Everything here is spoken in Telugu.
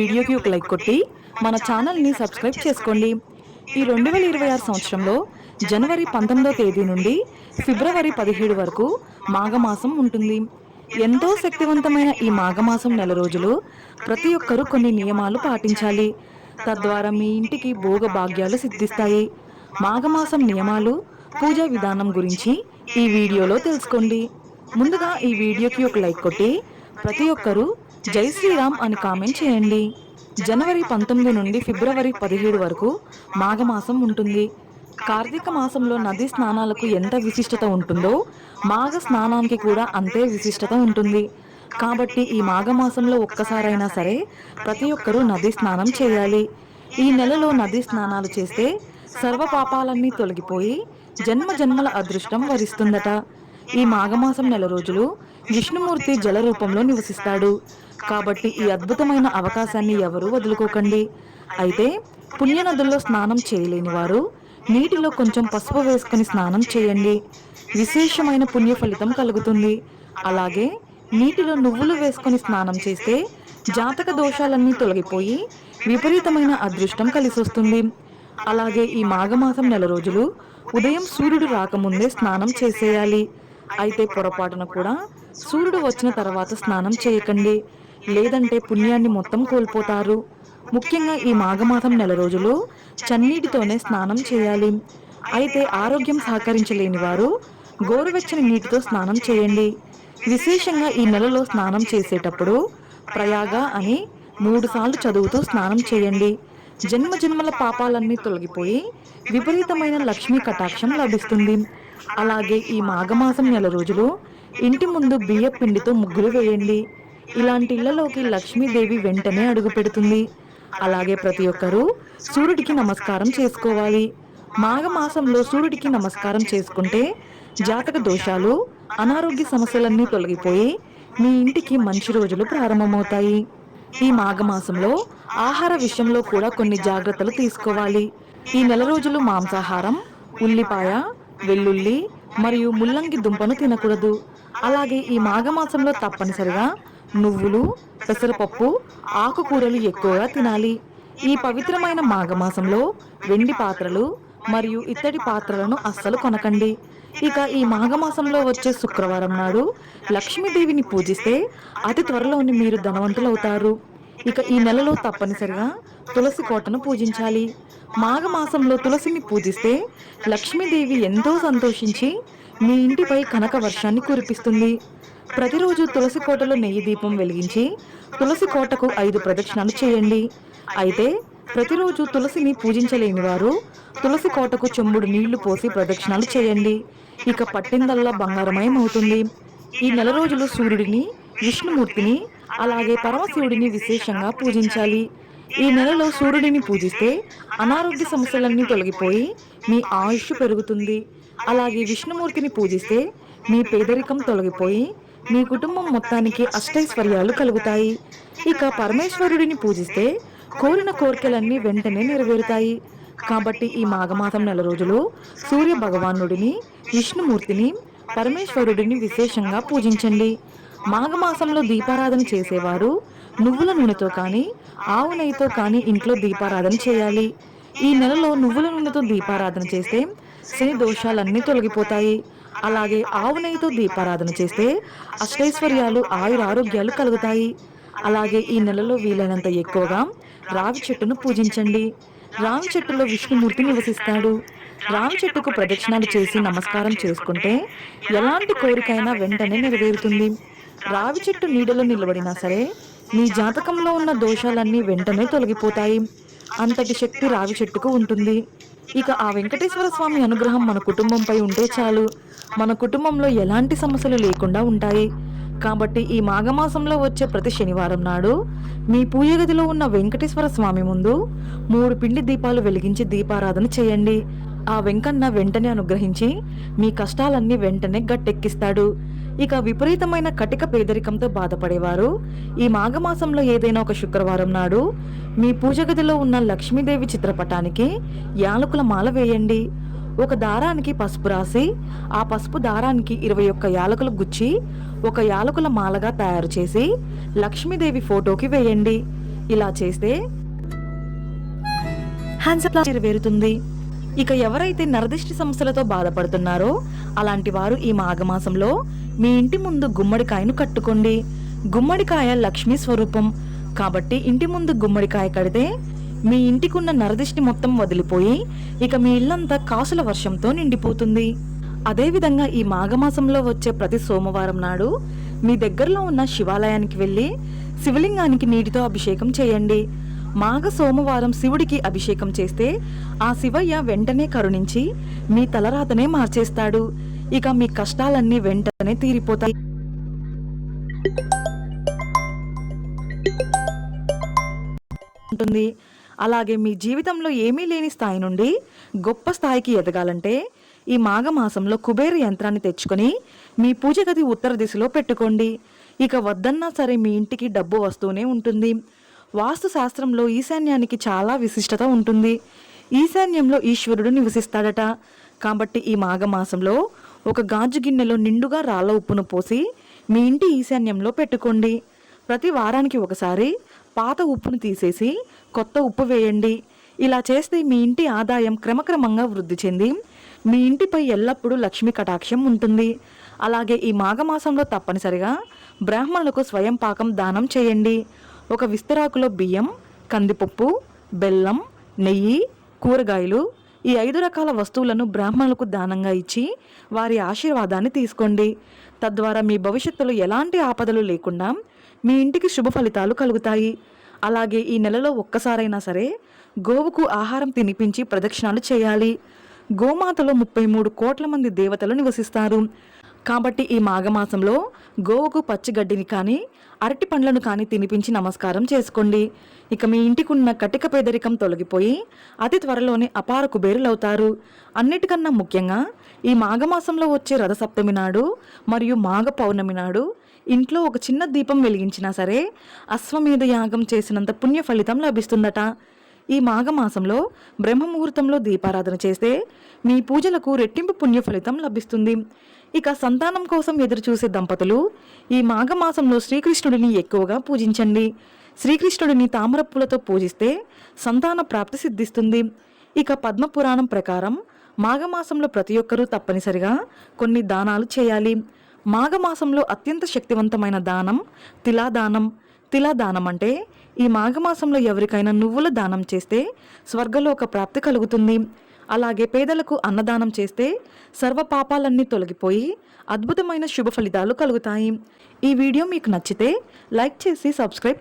వీడియోకి ఒక లైక్ కొట్టి మన ఛానల్ని సబ్స్క్రైబ్ చేసుకోండి. ఈ రెండు వేల ఇరవై ఆరు సంవత్సరంలో జనవరి పంతొమ్మిదో తేదీ నుండి ఫిబ్రవరి పదిహేడు వరకు మాఘమాసం ఉంటుంది. ఎంతో శక్తివంతమైన ఈ మాఘమాసం నెల రోజులు ప్రతి ఒక్కరూ కొన్ని నియమాలు పాటించాలి. తద్వారా మీ ఇంటికి భోగ భాగ్యాలు సిద్ధిస్తాయి. మాఘమాసం నియమాలు పూజా విధానం గురించి ఈ వీడియోలో తెలుసుకోండి. ముందుగా ఈ వీడియోకి ఒక లైక్ కొట్టి ప్రతి ఒక్కరూ జై శ్రీరామ్ అని కామెంట్ చేయండి. జనవరి పంతొమ్మిది నుండి ఫిబ్రవరి పదిహేడు వరకు మాఘమాసం ఉంటుంది. కార్తీక మాసంలో నది స్నానాలకు ఎంత విశిష్టత ఉంటుందో మాఘ స్నానానికి కూడా అంతే విశిష్టత ఉంటుంది. కాబట్టి ఈ మాఘమాసంలో ఒక్కసారైనా సరే ప్రతి ఒక్కరూ నది స్నానం చేయాలి. ఈ నెలలో నది స్నానాలు చేస్తే సర్వ పాపాలన్నీ తొలగిపోయి జన్మ జన్మల అదృష్టం వరిస్తుందట. ఈ మాఘమాసం నెల రోజులు విష్ణుమూర్తి జల రూపంలో నివసిస్తాడు. కాబట్టి ఈ అద్భుతమైన అవకాశాన్ని ఎవరూ వదులుకోకండి. అయితే పుణ్యనదుల్లో స్నానం చేయలేని వారు నీటిలో కొంచెం పసుపు వేసుకుని స్నానం చేయండి. విశేషమైన పుణ్య ఫలితం కలుగుతుంది. అలాగే నీటిలో నువ్వులు వేసుకొని స్నానం చేస్తే జాతక దోషాలన్నీ తొలగిపోయి విపరీతమైన అదృష్టం కలిసొస్తుంది. అలాగే ఈ మాఘమాసం నెల రోజులు ఉదయం సూర్యుడు రాకముందే స్నానం చేసేయాలి. అయితే పొరపాటున కూడా సూర్యుడు వచ్చిన తర్వాత స్నానం చేయకండి. లేదంటే పుణ్యాన్ని మొత్తం కోల్పోతారు. ముఖ్యంగా ఈ మాఘమాసం నెల రోజులు చన్నీటితోనే స్నానం చేయాలి. అయితే ఆరోగ్యం సహకరించలేని వారు గోరువెచ్చని నీటితో స్నానం చేయండి. విశేషంగా ఈ నెలలో స్నానం చేసేటప్పుడు ప్రయాగ అని మూడు సార్లు చదువుతూ స్నానం చేయండి. జన్మ జన్మల పాపాలన్నీ తొలగిపోయి విపరీతమైన లక్ష్మీ కటాక్షం లభిస్తుంది. అలాగే ఈ మాఘమాసం నెల రోజులు ఇంటి ముందు బియ్య పిండితో ముగ్గులు వేయండి. ఇలాంటి ఇళ్ళలోకి లక్ష్మీదేవి వెంటనే అడుగు పెడుతుంది అలాగే ప్రతి ఒక్కరూ సూర్యుడికి నమస్కారం చేసుకోవాలి. మాఘమాసంలో సూర్యుడికి నమస్కారం చేసుకుంటే జాతక దోషాలు అనారోగ్య సమస్యలన్నీ తొలగిపోయి మీ ఇంటికి మంచి రోజులు ప్రారంభమవుతాయి. ఈ మాఘమాసంలో ఆహార విషయంలో కూడా కొన్ని జాగ్రత్తలు తీసుకోవాలి. ఈ నెల రోజులు మాంసాహారం ఉల్లిపాయ వెల్లుల్లి మరియు ముల్లంగి దుంపను తినకూడదు. అలాగే ఈ మాఘమాసంలో తప్పనిసరిగా నువ్వులు పెసరపప్పు ఆకుకూరలు ఎక్కువగా తినాలి. ఈ పవిత్రమైన మాఘమాసంలో వెండి పాత్రలు మరియు ఇత్తడి పాత్రలను అస్సలు కొనకండి. ఇక ఈ మాఘమాసంలో వచ్చే శుక్రవారం నాడు లక్ష్మీదేవిని పూజిస్తే అతి త్వరలోని మీరు ధనవంతులవుతారు. ఇక ఈ నెలలో తప్పనిసరిగా తులసి కోటను పూజించాలి. మాఘమాసంలో తులసిని పూజిస్తే లక్ష్మీదేవి ఎంతో సంతోషించి మీ ఇంటిపై కనక వర్షాన్ని కురిపిస్తుంది. ప్రతిరోజు తులసి కోటలో నెయ్యి దీపం వెలిగించి తులసి కోటకు ఐదు ప్రదక్షిణలు చేయండి. అయితే ప్రతిరోజు తులసిని పూజించలేని వారు తులసి కోటకు చెంబుడు నీళ్ళు పోసి ప్రదక్షిణాలు చేయండి. ఇక పట్టిందల్లా బంగారమయం అవుతుంది ఈ నెల రోజులు సూర్యుడిని విష్ణుమూర్తిని అలాగే పరమశివుడిని విశేషంగా పూజించాలి. ఈ నెలలో సూర్యుడిని పూజిస్తే అనారోగ్య సమస్యలన్నీ తొలగిపోయి మీ ఆయుష్ పెరుగుతుంది. అలాగే విష్ణుమూర్తిని పూజిస్తే మీ పేదరికం తొలగిపోయి మీ కుటుంబం మొత్తానికి అష్టైశ్వర్యాలు కలుగుతాయి. ఇక పరమేశ్వరుడిని పూజిస్తే కోరిన కోరికలన్నీ వెంటనే నెరవేరుతాయి. కాబట్టి ఈ మాఘమాసం నెల రోజులు సూర్య భగవానుడిని విష్ణుమూర్తిని పరమేశ్వరుడిని విశేషంగా పూజించండి. మాఘమాసంలో దీపారాధన చేసేవారు నువ్వుల నూనెతో కానీ ఆవు నెయ్యితో కానీ ఇంట్లో దీపారాధన చేయాలి. ఈ నెలలో నువ్వుల నూనెతో దీపారాధన చేస్తే శని దోషాలన్నీ తొలగిపోతాయి. అలాగే ఆవు నెయ్యితో దీపారాధన చేస్తే అష్టైశ్వర్యాలు ఆయుర ఆరోగ్యాలు కలుగుతాయి. అలాగే ఈ నెలలో వీలైనంత ఎక్కువగా రావి చెట్టును పూజించండి. రావి చెట్టులో విష్ణుమూర్తి నివసిస్తాడు. రావి చెట్టుకు ప్రదక్షిణాలు చేసి నమస్కారం చేసుకుంటే ఎలాంటి కోరికైనా వెంటనే నెరవేరుతుంది. రావి చెట్టు నీడలో నిలబడినా సరే మీ జాతకంలో ఉన్న దోషాలన్నీ వెంటనే తొలగిపోతాయి. అంతటి శక్తి రావి చెట్టుకు ఉంటుంది. ఇక ఆ వెంకటేశ్వర స్వామి అనుగ్రహం మన కుటుంబంపై ఉంటే చాలు. మన కుటుంబంలో ఎలాంటి సమస్యలు లేకుండా ఉంటాయి. కాబట్టి ఈ మాఘమాసంలో వచ్చే ప్రతి శనివారం నాడు మీ పూయగదిలో ఉన్న వెంకటేశ్వర స్వామి ముందు మూడు పిండి దీపాలు వెలిగించి దీపారాధన చేయండి. ఆ వెంకన్న వెంటనే అనుగ్రహించి మీ కష్టాలన్నీ వెంటనే గట్టెక్కిస్తాడు. ఇక విపరీతమైన కటిక పేదరికంతో బాధపడేవారు. ఈ మాఘమాసంలో ఏదైనా ఒక శుక్రవారం నాడు మీ పూజ గదిలో ఉన్న లక్ష్మీదేవి చిత్రపటానికి యాలకుల మాల వేయండి. ఒక దారానికి పసుపు రాసి ఆ పసుపు దారానికి ఇరవై ఒక్క యాలకులు గుచ్చి ఒక యాలకుల మాలగా తయారు చేసి లక్ష్మీదేవి ఫోటోకి వేయండి. ఇలా చేస్తే హ్యాండ్సప్ నెరవేరుతుంది ఇక ఎవరైతే నరదిష్టి సమస్యలతో బాధపడుతున్నారో అలాంటి వారు ఈ మాఘమాసంలో మీ ఇంటి ముందు గుమ్మడికాయను కట్టుకోండి. గుమ్మడికాయ లక్ష్మీ స్వరూపం. కాబట్టి ఇంటి ముందు గుమ్మడికాయ కడితే మీ ఇంటికున్న నరదిష్టి మొత్తం వదిలిపోయి ఇక మీ ఇల్లంతా కాసుల వర్షంతో నిండిపోతుంది. అదేవిధంగా ఈ మాఘమాసంలో వచ్చే ప్రతి సోమవారం నాడు మీ దగ్గరలో ఉన్న శివాలయానికి వెళ్ళి శివలింగానికి నీటితో అభిషేకం చేయండి. మాఘ సోమవారం శివుడికి అభిషేకం చేస్తే ఆ శివయ్య వెంటనే కరుణించి మీ తలరాతనే మార్చేస్తాడు. ఇక మీ కష్టాలన్నీ వెంటనే తీరిపోతాయి. ఉంటుంది. అలాగే మీ జీవితంలో ఏమీ లేని స్థాయి నుండి గొప్ప స్థాయికి ఎదగాలంటే ఈ మాఘమాసంలో కుబేర యంత్రాన్ని తెచ్చుకొని మీ పూజ గది ఉత్తర దిశలో పెట్టుకోండి. ఇక వద్దన్నా సరే మీ ఇంటికి డబ్బు వస్తూనే ఉంటుంది. వాస్తు శాస్త్రంలో ఈశాన్యానికి చాలా విశిష్టత ఉంటుంది. ఈశాన్యంలో ఈశ్వరుడు నివసిస్తాడట. కాబట్టి ఈ మాఘమాసంలో ఒక గాజు గిన్నెలో నిండుగా రాళ్ళ ఉప్పును పోసి మీ ఇంటి ఈశాన్యంలో పెట్టుకోండి. ప్రతి వారానికి ఒకసారి పాత ఉప్పును తీసేసి కొత్త ఉప్పు వేయండి. ఇలా చేస్తే మీ ఇంటి ఆదాయం క్రమక్రమంగా వృద్ధి చెంది మీ ఇంటిపై ఎల్లప్పుడూ లక్ష్మీ కటాక్షం ఉంటుంది. అలాగే ఈ మాఘమాసంలో తప్పనిసరిగా బ్రాహ్మణులకు స్వయం పాకం దానం చేయండి. ఒక విస్తరాకులో బియ్యం కందిపప్పు బెల్లం నెయ్యి కూరగాయలు ఈ ఐదు రకాల వస్తువులను బ్రాహ్మణులకు దానంగా ఇచ్చి వారి ఆశీర్వాదాన్ని తీసుకోండి. తద్వారా మీ భవిష్యత్తులో ఎలాంటి ఆపదలు లేకుండా మీ ఇంటికి శుభ ఫలితాలు కలుగుతాయి. అలాగే ఈ నెలలో ఒక్కసారైనా సరే గోవుకు ఆహారం తినిపించి ప్రదక్షిణాలు చేయాలి. గోమాతలో ముప్పై మూడు కోట్ల మంది దేవతలు నివసిస్తారు. కాబట్టి ఈ మాఘమాసంలో గోవుకు పచ్చిగడ్డిని కానీ అరటి పండ్లను కానీ తినిపించి నమస్కారం చేసుకోండి. ఇక మీ ఇంటికున్న కటిక పేదరికం తొలగిపోయి అతి త్వరలోనే అపార కుబేరులవుతారు. అన్నిటికన్నా ముఖ్యంగా ఈ మాఘమాసంలో వచ్చే రథసప్తమి నాడు మరియు మాఘ పౌర్ణమి నాడు ఇంట్లో ఒక చిన్న దీపం వెలిగించినా సరే అశ్వమేధ యాగం చేసినంత పుణ్య ఫలితం లభిస్తుందట. ఈ మాఘమాసంలో బ్రహ్మముహూర్తంలో దీపారాధన చేస్తే మీ పూజలకు రెట్టింపు పుణ్య ఫలితం లభిస్తుంది. ఇక సంతానం కోసం ఎదురుచూసే దంపతులు ఈ మాఘమాసంలో శ్రీకృష్ణుడిని ఎక్కువగా పూజించండి. శ్రీకృష్ణుడిని తామర పూలతో పూజిస్తే సంతాన ప్రాప్తి సిద్ధిస్తుంది. ఇక పద్మపురాణం ప్రకారం మాఘమాసంలో ప్రతి ఒక్కరూ తప్పనిసరిగా కొన్ని దానాలు చేయాలి. మాఘమాసంలో అత్యంత శక్తివంతమైన దానం తిలాదానం. తిలాదానం అంటే ఈ మాఘమాసంలో ఎవరికైనా నువ్వుల దానం చేస్తే స్వర్గలోక ప్రాప్తి కలుగుతుంది. అలాగే పేదలకు అన్నదానం చేస్తే సర్వ పాపాలన్నీ తొలగిపోయి అద్భుతమైన శుభ ఫలితాలు కలుగుతాయి. ఈ వీడియో మీకు నచ్చితే లైక్ చేసి సబ్స్క్రైబ్